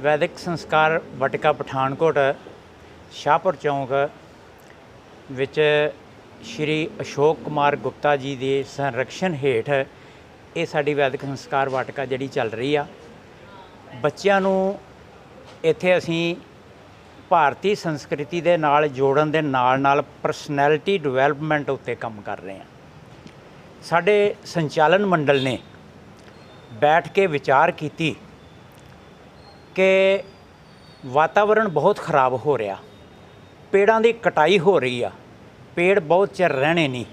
ਵੈਦਿਕ ਸੰਸਕਾਰ ਵਟਿਕਾ ਪਠਾਨਕੋਟ, ਸ਼ਾਹਪੁਰ ਚੌਂਕ ਵਿੱਚ ਸ਼੍ਰੀ ਅਸ਼ੋਕ ਕੁਮਾਰ ਗੁਪਤਾ ਜੀ ਦੇ ਸੰਰਕਸ਼ਣ ਹੇਠ ਇਹ ਸਾਡੀ ਵੈਦਿਕ ਸੰਸਕਾਰ ਵਾਟਕਾ ਜਿਹੜੀ ਚੱਲ ਰਹੀ ਆ। ਬੱਚਿਆਂ ਨੂੰ ਇੱਥੇ ਅਸੀਂ ਭਾਰਤੀ ਸੰਸਕ੍ਰਿਤੀ ਦੇ ਨਾਲ ਜੋੜਨ ਦੇ ਨਾਲ ਨਾਲ ਪਰਸਨੈਲਿਟੀ ਡਿਵੈਲਪਮੈਂਟ ਉੱਤੇ ਕੰਮ ਕਰ ਰਹੇ ਹਾਂ ਸਾਡੇ ਸੰਚਾਲਨ ਮੰਡਲ ਨੇ ਬੈਠ ਕੇ ਵਿਚਾਰ ਕੀਤੀ ਕਿ ਵਾਤਾਵਰਣ ਬਹੁਤ ਖਰਾਬ ਹੋ ਰਿਹਾ। ਪੇੜਾਂ ਦੀ ਕਟਾਈ ਹੋ ਰਹੀ ਆ। ਪੇੜ ਬਹੁਤ ਚਿਰ ਰਹਿਣੇ ਨਹੀਂ।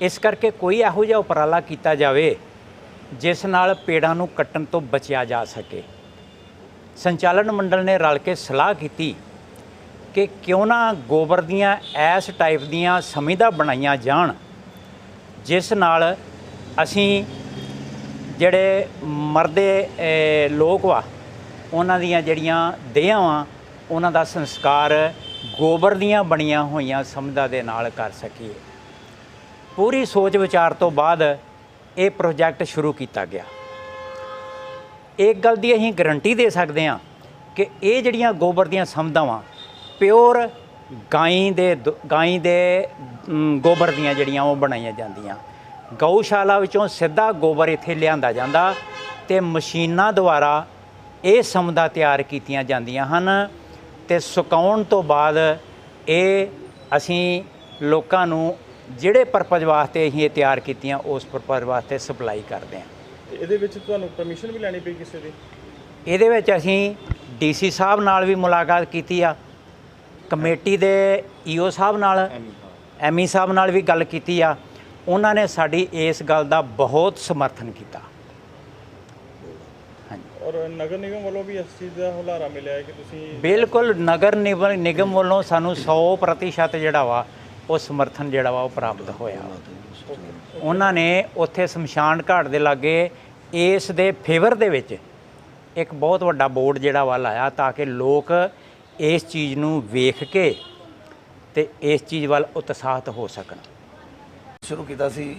ਇਸ ਕਰਕੇ ਕੋਈ ਇਹੋ ਜਿਹਾ ਉਪਰਾਲਾ ਕੀਤਾ ਜਾਵੇ, ਜਿਸ ਨਾਲ ਪੇੜਾਂ ਨੂੰ ਕੱਟਣ ਤੋਂ ਬਚਿਆ ਜਾ ਸਕੇ। ਸੰਚਾਲਨ ਮੰਡਲ ਨੇ ਰਲ ਕੇ ਸਲਾਹ ਕੀਤੀ ਕਿ ਕਿਉਂ ਨਾ ਗੋਬਰ ਦੀਆਂ ਐਸ ਟਾਈਪ ਦੀਆਂ ਸਮਿਧਾ ਬਣਾਈਆਂ ਜਾਣ, ਜਿਸ ਨਾਲ ਅਸੀਂ ਜਿਹੜੇ ਮਰਦੇ ਲੋਕ ਵਾ ਉਹਨਾਂ ਦੀਆਂ ਜਿਹੜੀਆਂ ਦੇਹਾਂ ਵਾ, ਉਹਨਾਂ ਦਾ ਸੰਸਕਾਰ ਗੋਬਰ ਦੀਆਂ ਬਣੀਆਂ ਹੋਈਆਂ ਸਮਿਧਾ ਦੇ ਨਾਲ ਕਰ ਸਕੀਏ। ਪੂਰੀ ਸੋਚ ਵਿਚਾਰ ਤੋਂ ਬਾਅਦ ਇਹ ਪ੍ਰੋਜੈਕਟ ਸ਼ੁਰੂ ਕੀਤਾ ਗਿਆ। ਇੱਕ ਗੱਲ ਦੀ ਅਸੀਂ ਗਰੰਟੀ ਦੇ ਸਕਦੇ ਹਾਂ ਕਿ ਇਹ ਜਿਹੜੀਆਂ ਗੋਬਰ ਦੀਆਂ ਸਮਧਾਵਾਂ ਪਿਓਰ ਗਾਈ ਦੇ ਦੁ- ਗਾਈ ਦੇ ਗੋਬਰ ਦੀਆਂ ਜਿਹੜੀਆਂ ਉਹ ਬਣਾਈਆਂ ਜਾਂਦੀਆਂ। ਗਊਸ਼ਾਲਾ ਵਿੱਚੋਂ ਸਿੱਧਾ ਗੋਬਰ ਇੱਥੇ ਲਿਆਂਦਾ ਜਾਂਦਾ ਤੇ ਮਸ਼ੀਨਾਂ ਦੁਆਰਾ ਇਹ ਸਮਧਾ ਤਿਆਰ ਕੀਤੀਆਂ ਜਾਂਦੀਆਂ ਹਨ ਤੇ ਸੁਕਾਉਣ ਤੋਂ ਬਾਅਦ ਇਹ ਅਸੀਂ ਲੋਕਾਂ ਨੂੰ ਜਿਹੜੇ ਪਰਪਸ ਵਾਸਤੇ ਅਸੀਂ ਇਹ ਤਿਆਰ ਕੀਤੀਆਂ ਉਸ ਪਰਪਸ ਵਾਸਤੇ ਸਪਲਾਈ ਕਰਦੇ ਹਾਂ। ਇਹਦੇ ਵਿੱਚ ਤੁਹਾਨੂੰ ਪਰਮਿਸ਼ਨ ਵੀ ਲੈਣੀ ਪਈ ਕਿਸੇ ਦੀ? ਇਹਦੇ ਵਿੱਚ ਅਸੀਂ ਡੀਸੀ ਸਾਹਿਬ ਨਾਲ ਵੀ ਮੁਲਾਕਾਤ ਕੀਤੀ ਆ ਕਮੇਟੀ ਦੇ ਈਓ ਸਾਹਿਬ ਨਾਲ ਐਮਈ ਸਾਹਿਬ ਨਾਲ ਵੀ ਗੱਲ ਕੀਤੀ ਆ। ਉਹਨਾਂ ਨੇ ਸਾਡੀ ਇਸ ਗੱਲ ਦਾ ਬਹੁਤ ਸਮਰਥਨ ਕੀਤਾ। ਔਰ ਨਗਰ ਨਿਗਮ ਵੱਲੋਂ ਵੀ ਇਸ ਚੀਜ਼ ਦਾ ਹੁਲਾਰਾ ਮਿਲਿਆ ਹੈ ਕਿ ਤੁਸੀਂ ਬਿਲਕੁਲ ਨਗਰ ਨਿਗਮ ਨਿਗਮ ਵੱਲੋਂ ਸਾਨੂੰ 100% ਜਿਹੜਾ ਵਾ ਉਹ ਸਮਰਥਨ ਜਿਹੜਾ ਵਾ ਉਹ ਪ੍ਰਾਪਤ ਹੋਇਆ। ਉਹਨਾਂ ਨੇ ਉੱਥੇ ਸ਼ਮਸ਼ਾਨ ਘਾਟ ਦੇ ਲਾਗੇ ਇਸ ਦੇ ਫੇਵਰ ਦੇ ਵਿੱਚ ਇੱਕ ਬਹੁਤ ਵੱਡਾ ਬੋਰਡ ਜਿਹੜਾ ਵਾ ਲਾਇਆ ਤਾਂ ਕਿ ਲੋਕ ਇਸ ਚੀਜ਼ ਨੂੰ ਵੇਖ ਕੇ ਤੇ ਇਸ ਚੀਜ਼ ਵੱਲ ਉਤਸ਼ਾਹਤ ਹੋ ਸਕਣ। ਸ਼ੁਰੂ ਕੀਤਾ ਸੀ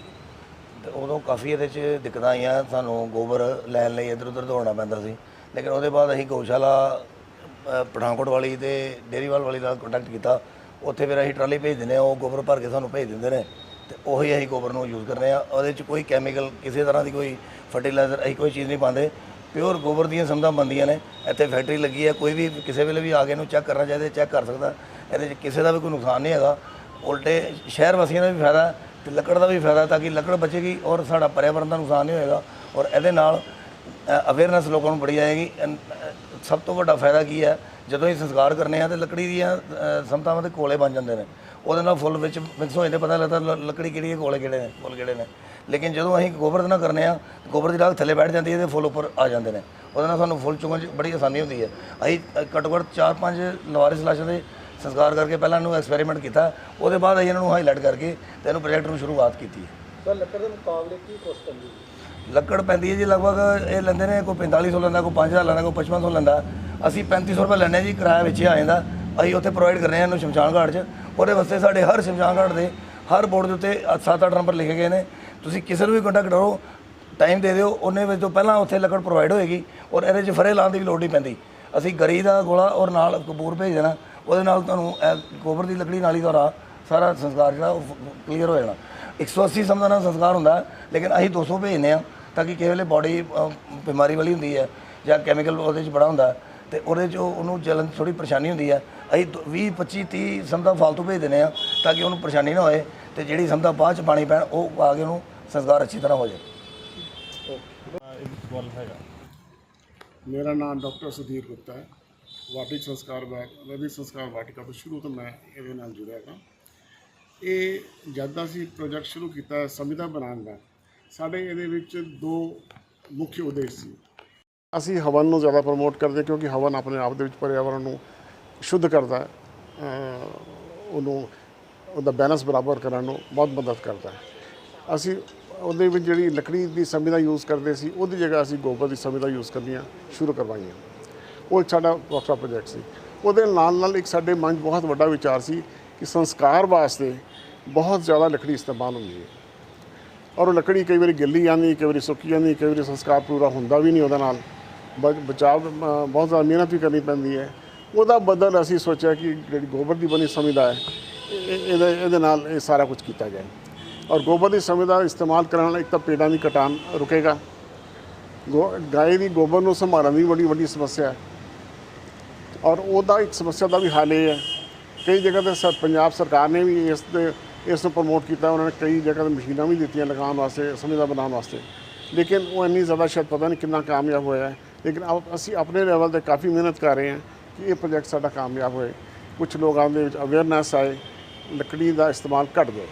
ਤੇ ਉਦੋਂ ਕਾਫੀ ਇਹਦੇ 'ਚ ਦਿੱਕਤਾਂ ਆਈਆਂ ਸਾਨੂੰ ਗੋਬਰ ਲੈਣ ਲਈ ਇੱਧਰ ਉੱਧਰ ਦੌੜਨਾ ਪੈਂਦਾ ਸੀ। ਲੇਕਿਨ ਉਹਦੇ ਬਾਅਦ ਅਸੀਂ ਗਊਸ਼ਾਲਾ ਅ, ਪਠਾਨਕੋਟ ਵਾਲੀ ਤੇ ਡੇਰੀਵਾਲ ਵਾਲੀ ਨਾਲ ਕੰਟੈਕਟ ਕੀਤਾ। ਉੱਥੇ ਫਿਰ ਅਸੀਂ ਟਰਾਲੀ ਭੇਜ ਦਿੰਦੇ ਆ ਉਹ ਗੋਬਰ ਭਰ ਕੇ ਸਾਨੂੰ ਭੇਜ ਦਿੰਦੇ ਨੇ। ਤੇ ਉਹੀ ਅਸੀਂ ਗੋਬਰ ਨੂੰ ਯੂਜ਼ ਕਰਨੇ ਆ ਉਹਦੇ 'ਚ ਕੋਈ ਕੈਮੀਕਲ ਕਿਸੇ ਤਰ੍ਹਾਂ ਦੀ ਕੋਈ ਫਰਟੀਲਾਈਜ਼ਰ ਅਸੀਂ ਕੋਈ ਚੀਜ਼ ਨਹੀਂ ਪਾਉਂਦੇ। ਪਿਓਰ ਗੋਬਰ ਦੀਆਂ ਸਮਝਾਂ ਬੰਦੀਆਂ ਨੇ। ਇੱਥੇ ਫੈਕਟਰੀ ਲੱਗੀ ਹੈ ਕੋਈ ਵੀ ਕਿਸੇ ਵੇਲੇ ਵੀ ਆ ਕੇ ਇਹਨੂੰ ਚੈੱਕ ਕਰਨਾ ਚਾਹੀਦਾ ਚੈੱਕ ਕਰ ਸਕਦਾ। ਇਹਦੇ 'ਚ ਕਿਸੇ ਦਾ ਵੀ ਕੋਈ ਨੁਕਸਾਨ ਨਹੀਂ ਹੈਗਾ। ਉਲਟੇ ਸ਼ਹਿਰ ਵਾਸੀਆਂ ਦਾ ਵੀ ਫਾਇਦਾ। ਹੈ ਤੇ ਲੱਕੜ ਦਾ ਵੀ ਫਾਇਦਾ ਤਾਂ ਕਿ ਲੱਕੜ ਬਚੇਗੀ ਔਰ ਸਾਡਾ ਪਰਿਆਵਰਨ ਦਾ ਨੁਕਸਾਨ ਨਹੀਂ ਹੋਏਗਾ ਔਰ ਇਹਦੇ ਨਾਲ ਅਵੇਅਰਨੈਸ ਲੋਕਾਂ ਨੂੰ ਬੜੀ ਆਏਗੀ। ਸਭ ਤੋਂ ਵੱਡਾ ਫਾਇਦਾ ਕੀ ਹੈ? ਜਦੋਂ ਇਹ ਸੰਸਕਾਰ ਕਰਨੇ ਆ ਤੇ ਲੱਕੜੀ ਦੀਆਂ ਸਮਤਾਵਾਂ ਦੇ ਕੋਲੇ ਬਣ ਜਾਂਦੇ ਨੇ। ਉਹਦੇ ਨਾਲ ਫੁੱਲ ਵਿੱਚ ਮਿਕਸ ਹੋ ਜਾਂਦੇ ਪਤਾ ਲੱਗਦਾ ਲੱਕੜੀ ਕਿਹੜੀ ਹੈ, ਕੋਲੇ ਕਿਹੜੇ ਨੇ, ਫੁੱਲ ਕਿਹੜੇ ਨੇ। ਲੇਕਿਨ ਜਦੋਂ ਅਸੀਂ ਗੋਬਰ ਦੇ ਨਾਲ ਕਰਨੇ ਆ, ਗੋਬਰ ਦੀ ਰਾਖ ਥੱਲੇ ਬੈਠ ਜਾਂਦੀ ਹੈ ਤੇ ਫੁੱਲ ਉੱਪਰ ਆ ਜਾਂਦੇ ਨੇ। ਉਹਦੇ ਨਾਲ ਸਾਨੂੰ ਫੁੱਲ ਚੁਗਣ 'ਚ ਬੜੀ ਆਸਾਨੀ ਹੁੰਦੀ ਹੈ। ਅਸੀਂ ਘੱਟੋ ਘੱਟ 4-5 ਲਵਾਰਿਸ ਲਾਸ਼ਾਂ ਦੇ ਸੰਸਕਾਰ ਕਰਕੇ ਪਹਿਲਾਂ ਇਹਨੂੰ ਐਕਸਪੈਰੀਮੈਂਟ ਕੀਤਾ ਉਹਦੇ ਬਾਅਦ ਅਸੀਂ ਇਹਨਾਂ ਨੂੰ ਹਾਈਲਾਈਟ ਕਰਕੇ ਤੇ ਇਹਨੂੰ ਪ੍ਰੋਜੈਕਟ ਨੂੰ ਸ਼ੁਰੂਆਤ ਕੀਤੀ ਹੈ। ਸਰ ਲੱਕੜ ਦੇ ਮੁਕਾਬਲੇ ਕੀ ਕੋਸਟ ਪੈਂਦੀ? ਲੱਕੜ ਪੈਂਦੀ ਹੈ ਜੀ ਲਗਭਗ ਇਹ ਲੈਂਦੇ ਨੇ ਕੋਈ 4500 ਲੈਂਦਾ ਕੋਈ 5000 ਲੈਂਦਾ ਕੋਈ 5500 ਲੈਂਦਾ। ਅਸੀਂ 3500 ਰੁਪਏ ਲੈਂਦੇ ਹਾਂ ਜੀ ਕਿਰਾਇਆ ਵਿੱਚ ਹੀ ਆ ਜਾਂਦਾ। ਅਸੀਂ ਉੱਥੇ ਪ੍ਰੋਵਾਈਡ ਕਰ ਰਹੇ ਹਾਂ ਇਹਨੂੰ ਸ਼ਮਸ਼ਾਨ ਘਾਟ 'ਚ। ਉਹਦੇ ਵਾਸਤੇ ਸਾਡੇ ਹਰ ਸ਼ਮਸ਼ਾਨ ਘਾਟ ਦੇ ਹਰ ਬੋਰਡ ਦੇ ਉੱਤੇ 7-8 ਨੰਬਰ ਲਿਖੇ ਗਏ ਨੇ। ਤੁਸੀਂ ਕਿਸੇ ਨੂੰ ਵੀ ਕੰਟੈਕਟ ਕਰੋ ਟਾਈਮ ਦੇ ਦਿਓ ਉਹਨੇ ਵਿੱਚ ਤੋਂ ਪਹਿਲਾਂ ਉੱਥੇ ਲੱਕੜ ਪ੍ਰੋਵਾਈਡ ਹੋਏਗੀ ਔਰ ਇਹਦੇ 'ਚ ਫਰੇ ਲਾਉਣ ਦੀ ਵੀ ਲੋੜ ਨਹੀਂ ਪੈਂਦੀ। ਅਸੀਂ ਗਰੀ ਦਾ ਗੋਲਾ ਔਰ ਨਾਲ ਕਪੂਰ ਭੇਜ ਦੇਣਾ। ਉਹਦੇ ਨਾਲ ਤੁਹਾਨੂੰ ਗੋਬਰ ਦੀ ਲੱਕੜੀ ਨਾਲ ਹੀ ਤੁਹਾਡਾ ਸਾਰਾ ਸੰਸਕਾਰ ਜਿਹੜਾ ਉਹ ਕਲੀਅਰ ਹੋ ਜਾਣਾ। 180 ਸਮਝਦਾ ਨਾਲ ਸੰਸਕਾਰ ਹੁੰਦਾ ਲੇਕਿਨ ਅਸੀਂ 200 ਭੇਜਨੇ ਆ ਤਾਂ ਕਿ ਕਿਸੇ ਵੇਲੇ ਬਾਡੀ ਬਿਮਾਰੀ ਵਾਲੀ ਹੁੰਦੀ ਹੈ ਜਾਂ ਕੈਮੀਕਲ ਉਹਦੇ 'ਚ ਬੜਾ ਹੁੰਦਾ ਹੈ, ਤੇ ਉਹਦੇ 'ਚ ਉਹ- ਉਹਨੂੰ ਚੱਲਣ ਥੋੜੀ ਪਰੇਸ਼ਾਨੀ ਹੁੰਦੀ ਹੈ। ਅਸੀਂ 20 25 30 ਸਮਝਦਾ ਫालतू ਭੇਜ ਦਿੰਦੇ ਆ ਤਾਂ ਕਿ ਉਹਨੂੰ ਪਰੇਸ਼ਾਨੀ ਨਾ ਹੋਏ ਤੇ ਜਿਹੜੀ ਸਮਝਦਾ ਬਾਅਦ 'ਚ ਪਾਣੀ ਪੈਣ ਉਹ ਆ ਕੇ ਉਹਨੂੰ ਸੰਸਕਾਰ ਅੱਛੀ ਤਰ੍ਹਾਂ ਹੋ ਜਾਏ। ਮੇਰਾ ਨਾਮ ਡਾਕਟਰ ਸੁਧੀਰ ਗੁਪਤਾ ਹੈ। ਵਾਟਿਕ ਸੰਸਕਾਰ ਵਾਟ ਸੰਸਕਾਰ ਵਾਟਿਕਾ ਤੋਂ ਸ਼ੁਰੂ ਤੋਂ ਮੈਂ ਇਹਦੇ ਨਾਲ ਜੁੜਿਆ ਹਾਂ। ਇਹ ਜਦ ਦਾ ਅਸੀਂ ਪ੍ਰੋਜੈਕਟ ਸ਼ੁਰੂ ਕੀਤਾ ਸੰਵਿਧਾ ਬਣਾਉਣ ਦਾ, ਸਾਡੇ ਇਹਦੇ ਵਿੱਚ ਦੋ ਮੁੱਖ ਉਦੇਸ਼ ਸੀ। ਅਸੀਂ ਹਵਨ ਨੂੰ ਜ਼ਿਆਦਾ ਪ੍ਰਮੋਟ ਕਰਦੇ ਕਿਉਂਕਿ ਹਵਨ ਆਪਣੇ ਆਪ ਦੇ ਵਿੱਚ ਪਰਿਆਵਰਨ ਨੂੰ ਸ਼ੁੱਧ ਕਰਦਾ ਹੈ ਉਹਨੂੰ ਉਹਦਾ ਬੈਲੈਂਸ ਬਰਾਬਰ ਕਰਨ ਨੂੰ ਬਹੁਤ ਮਦਦ ਕਰਦਾ ਹੈ। ਅਸੀਂ ਉਹਦੇ ਵਿੱਚ ਜਿਹੜੀ ਲੱਕੜੀ ਦੀ ਸੰਵਿਧਾ ਯੂਜ਼ ਕਰਦੇ ਸੀ, ਉਹਦੀ ਜਗ੍ਹਾ ਅਸੀਂ ਗੋਬਰ ਦੀ ਸੰਵਿਧਾ ਯੂਜ਼ ਕਰਨੀਆਂ ਸ਼ੁਰੂ ਕਰਵਾਈਆਂ। ਉਹ ਸਾਡਾ ਵੱਖਰਾ ਪ੍ਰੋਜੈਕਟ ਸੀ। ਉਹਦੇ ਨਾਲ ਨਾਲ ਇੱਕ ਸਾਡੇ ਮਨ 'ਚ ਬਹੁਤ ਵੱਡਾ ਵਿਚਾਰ ਸੀ ਕਿ ਸੰਸਕਾਰ ਵਾਸਤੇ ਬਹੁਤ ਜ਼ਿਆਦਾ ਲੱਕੜੀ ਇਸਤੇਮਾਲ ਹੁੰਦੀ ਹੈ। ਔਰ ਉਹ ਲੱਕੜੀ ਕਈ ਵਾਰੀ ਗਿੱਲੀ ਜਾਂਦੀ ਕਈ ਵਾਰੀ ਸੁੱਕੀ ਜਾਂਦੀ ਕਈ ਵਾਰੀ ਸੰਸਕਾਰ ਪੂਰਾ ਹੁੰਦਾ ਵੀ ਨਹੀਂ ਉਹਦੇ ਨਾਲ। ਬ- ਬਚਾਅ ਬਹੁਤ ਜ਼ਿਆਦਾ ਮਿਹਨਤ ਵੀ ਕਰਨੀ ਪੈਂਦੀ ਹੈ। ਉਹਦਾ ਬਦਲ ਅਸੀਂ ਸੋਚਿਆ ਕਿ ਜਿਹੜੀ ਗੋਬਰ ਦੀ ਬਣੀ ਸਮਿਦਾ ਹੈ, ਇਹ- ਇਹਦੇ ਇਹਦੇ ਨਾਲ ਇਹ ਸਾਰਾ ਕੁਝ ਕੀਤਾ ਜਾਏ। ਔਰ ਗੋਬਰ ਦੀ ਸਮਿਦਾ ਇਸਤੇਮਾਲ ਕਰਨ ਨਾਲ ਇੱਕ ਤਾਂ ਪੇੜਾਂ ਦੀ ਕਟਾਨ ਰੁਕੇਗਾ। ਗੋ ਗਾਏ ਦੀ ਗੋਬਰ ਨੂੰ ਸੰਭਾਲਣ ਦੀ ਬੜੀ ਵੱਡੀ ਸਮੱਸਿਆ ਹੈ। ਔਰ ਉਹਦਾ ਇੱਕ ਸਮੱਸਿਆ ਦਾ ਵੀ ਹੱਲ ਇਹ ਹੈ। ਕਈ ਜਗ੍ਹਾ ਤੇ ਸਰ ਪੰਜਾਬ ਸਰਕਾਰ ਨੇ ਵੀ ਇਸ ਦੇ ਇਸ ਨੂੰ ਪ੍ਰਮੋਟ ਕੀਤਾ ਉਹਨਾਂ ਨੇ ਕਈ ਜਗ੍ਹਾ ਤੇ ਮਸ਼ੀਨਾਂ ਵੀ ਦਿੱਤੀਆਂ ਲਗਾਉਣ ਵਾਸਤੇ ਸਮਿਦਾ ਬਣਾਉਣ ਵਾਸਤੇ। ਲੇਕਿਨ ਉਹ ਇੰਨੀ ਜ਼ਿਆਦਾ ਸ਼ਾਇਦ ਪਤਾ ਨਹੀਂ ਕਿੰਨਾ ਕਾਮਯਾਬ ਹੋਇਆ ਹੈ। ਲੇਕਿਨ ਅਸੀਂ ਆਪਣੇ ਲੈਵਲ ਤੇ ਕਾਫੀ ਮਿਹਨਤ ਕਰ ਰਹੇ ਹਾਂ ਕਿ ਇਹ ਪ੍ਰੋਜੈਕਟ ਸਾਡਾ ਕਾਮਯਾਬ ਹੋਏ। ਕੁਝ ਲੋਕਾਂ ਦੇ ਵਿੱਚ ਅਵੇਅਰਨੈਸ ਆਏ ਲੱਕੜੀ ਦਾ ਇਸਤੇਮਾਲ ਘਟ ਜਾਏ।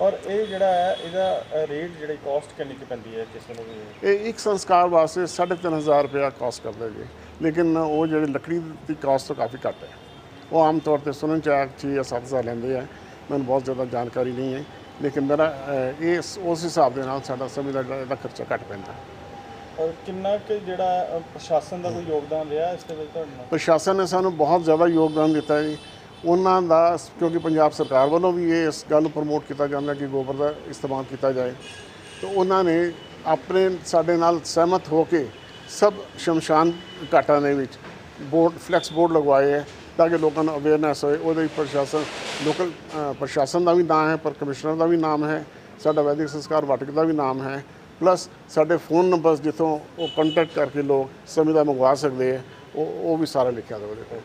ਔਰ ਇਹ ਜਿਹੜਾ ਹੈ ਇਹਦਾ ਰੇਟ ਜਿਹੜੀ ਕਾਸਟ ਕਿੰਨੀ ਕੁ ਪੈਂਦੀ ਹੈ ਕਿਸੇ ਨੂੰ ਵੀ? ਇਹ ਇੱਕ ਸੰਸਕਾਰ ਵਾਸਤੇ 3500 ਰੁਪਇਆ ਕਾਸਟ ਕਰਦਾ ਜੀ। ਲੇਕਿਨ ਉਹ ਜਿਹੜੀ ਲੱਕੜੀ ਦੀ ਕਾਸਟ ਤੋਂ ਕਾਫੀ ਘੱਟ ਹੈ। ਉਹ ਆਮ ਤੌਰ ਤੇ ਸੁਣਨ ਚ ਆਇਆ ਕਿ 6 ਜਾਂ 7000 ਲੈਂਦੇ ਆ। ਮੈਨੂੰ ਬਹੁਤ ਜ਼ਿਆਦਾ ਜਾਣਕਾਰੀ ਨਹੀਂ ਹੈ। ਲੇਕਿਨ ਮੇਰਾ ਇਹ ਇਸ- ਉਸ ਹਿਸਾਬ ਦੇ ਨਾਲ ਸਾਡਾ ਸਮੇਂ ਦਾ ਜਿਹੜਾ ਇਹਦਾ ਖਰਚਾ ਘੱਟ ਪੈਂਦਾ। ਔਰ ਕਿੰਨਾ ਕੁ ਜਿਹੜਾ ਪ੍ਰਸ਼ਾਸਨ ਦਾ ਕੋਈ ਯੋਗਦਾਨ ਰਿਹਾ ਇਸ ਦੇ ਵਿੱਚ ਤੁਹਾਡੇ ਪ੍ਰਸ਼ਾਸਨ ਨੇ ਸਾਨੂੰ ਬਹੁਤ ਜ਼ਿਆਦਾ ਯੋਗਦਾਨ ਦਿੱਤਾ ਜੀ। ਉਹਨਾਂ ਦਾ ਕਿਉਂਕਿ ਪੰਜਾਬ ਸਰਕਾਰ ਵੱਲੋਂ ਵੀ ਇਹ ਇਸ ਗੱਲ ਨੂੰ ਪ੍ਰਮੋਟ ਕੀਤਾ ਜਾਂਦਾ ਕਿ ਗੋਬਰ ਦਾ ਇਸਤੇਮਾਲ ਕੀਤਾ ਜਾਏ। ਤੇ ਉਹਨਾਂ ਨੇ ਆਪਣੇ ਸਾਡੇ ਨਾਲ ਸਹਿਮਤ ਹੋ ਕੇ ਸਭ ਸ਼ਮਸ਼ਾਨ ਘਾਟਾਂ ਦੇ ਵਿੱਚ ਬੋਰਡ ਫਲੈਕਸ ਬੋਰਡ ਲਗਵਾਏ ਹੈ ਤਾਂ ਕਿ ਲੋਕਾਂ ਨੂੰ ਅਵੇਅਰਨੈਸ ਹੋਏ। ਉਹਦੇ ਵਿੱਚ ਪ੍ਰਸ਼ਾਸਨ, ਲੋਕਲ ਪ੍ਰਸ਼ਾਸਨ ਦਾ ਵੀ ਨਾਮ ਹੈ, ਪਰ ਕਮਿਸ਼ਨਰ ਦਾ ਵੀ ਨਾਮ ਹੈ, ਸਾਡਾ ਵੈਦਿਕ ਸੰਸਕਾਰ ਵਾਟਿਕ ਦਾ ਵੀ ਨਾਮ ਹੈ ਪਲੱਸ ਸਾਡੇ ਫੋਨ ਨੰਬਰਸ ਜਿੱਥੋਂ ਉਹ ਕੰਟੈਕਟ ਕਰਕੇ ਲੋਕ ਸਮੇਂ ਦਾ ਮੰਗਵਾ ਸਕਦੇ ਹੈ, ਉਹ ਉਹ ਵੀ ਸਾਰਾ ਲਿਖਿਆ ਦਾ ਉਹਦੇ ਕੋਲ।